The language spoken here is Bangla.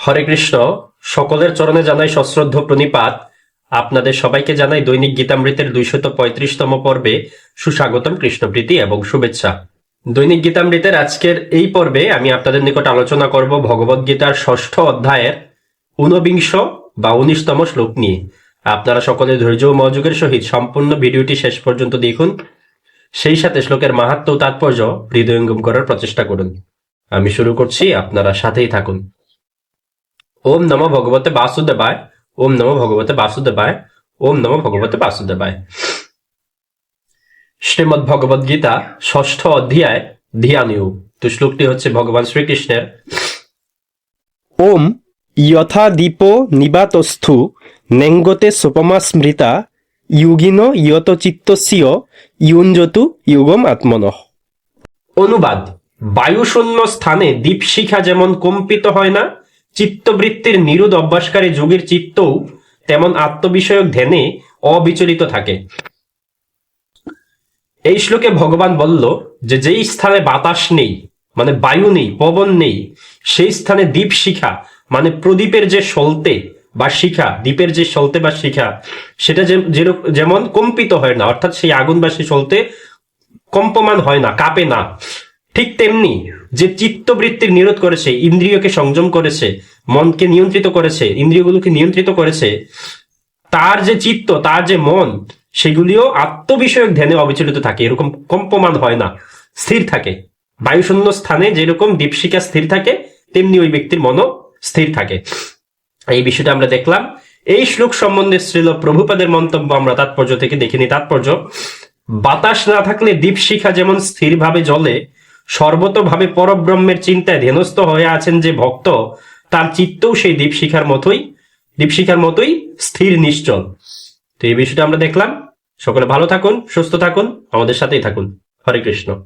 হরে কৃষ্ণ, সকলের চরণে জানাই সশ্রদ্ধ প্রণিপাত। আপনাদের সবাইকে জানাই দৈনিক গীতামৃতের দুইশত পঁয়ত্রিশতম পর্বে সুস্বাগতম কৃষ্ণপ্রীতি এবং শুভেচ্ছা। দৈনিক গীতামৃতের আজকের এই পর্বে আমি আপনাদের নিকট আলোচনা করব ভগবদ গীতার ষষ্ঠ অধ্যায়ের ঊনবিংশ বা উনিশতম শ্লোক নিয়ে। আপনারা সকলে ধৈর্য ও মনোযোগের সহিত সম্পূর্ণ ভিডিওটি শেষ পর্যন্ত দেখুন। সেই সাথে শ্লোকের মাহাত্ম তাৎপর্য হৃদয়ঙ্গম করার প্রচেষ্টা করুন। আমি শুরু করছি, আপনারা সাথেই থাকুন। ওম নমো ভগবতে বাসুদেবায় ওম নমো ভগবতে বাসুদেবায় ওম নমো ভগবতে বাসুদেবায়। শ্রীমদ ভগবদ গীতা ষষ্ঠ অধ্যায় ধিয়ানিউ তো শ্লোকটি হচ্ছে ভগবান শ্রীকৃষ্ণের। ওম যথা দীপো নিবাতস্থু নেঙ্গতে সোপমা স্মৃতা ইউগিন ইয়ত চিত্তস্য ইউঞ্জতু ইউগম আত্মনঃ। অনুবাদ বায়ুশূন্য স্থানে দীপশিখা যেমন কম্পিত হয় না চিত্তবৃত্তির নিরুদ অভ্যাসকারী যোগীর চিত্তও তেমন আত্মবিষয়ক ধ্যানে অবিচলিত থাকে। এই শ্লোকে ভগবান বলল যে যেই স্থানে বাতাস নেই মানে বায়ু নেই, পবন নেই, সেই স্থানে দ্বীপ শিখা মানে প্রদীপের যে সলতে বা শিখা, দ্বীপের যে সলতে বা শিখা, সেটা যেমন কম্পিত হয় না, অর্থাৎ সেই আগুন বা সেই সলতে কম্পমান হয় না, কাঁপে না। ঠিক তেমনি যে চিত্তবৃত্তির নিরোধ করেছে, ইন্দ্রিয়কে সংযম করেছে, মনকে নিয়ন্ত্রিত করেছে, ইন্দ্রিয়গুলোকে নিয়ন্ত্রিত করেছে, তার যে চিত্ত, তার যে মন, সেগুলিও আত্মবিষয়ক ধ্যানে অবিচলিত থাকে। এরকম কম্পমান হয় না। স্থির থাকে। বায়ুশূন্য স্থানে যেরকম দীপশিকা স্থির থাকে, তেমনি ওই ব্যক্তির মনও স্থির থাকে। এই বিষয়টা আমরা দেখলাম। এই শ্লোক সম্বন্ধে শ্রীল প্রভুপাদের মন্তব্য আমরা তাৎপর্য থেকে দেখিনি। তাৎপর্য, বাতাস না থাকলে দীপশিখা যেমন স্থিরভাবে জ্বলে সর্বতভাবে পরব্রহ্মের চিন্তায় ধ্যানস্থ হয়ে আছেন যে ভক্ত, তার চিত্তও সেই দীপশিখার মতোই দীপশিখার মতোই স্থির নিশ্চল। তো এই বিষয়টা আমরা দেখলাম। সকলে ভালো থাকুন, সুস্থ থাকুন, আমাদের সাথেই থাকুন। হরে কৃষ্ণ।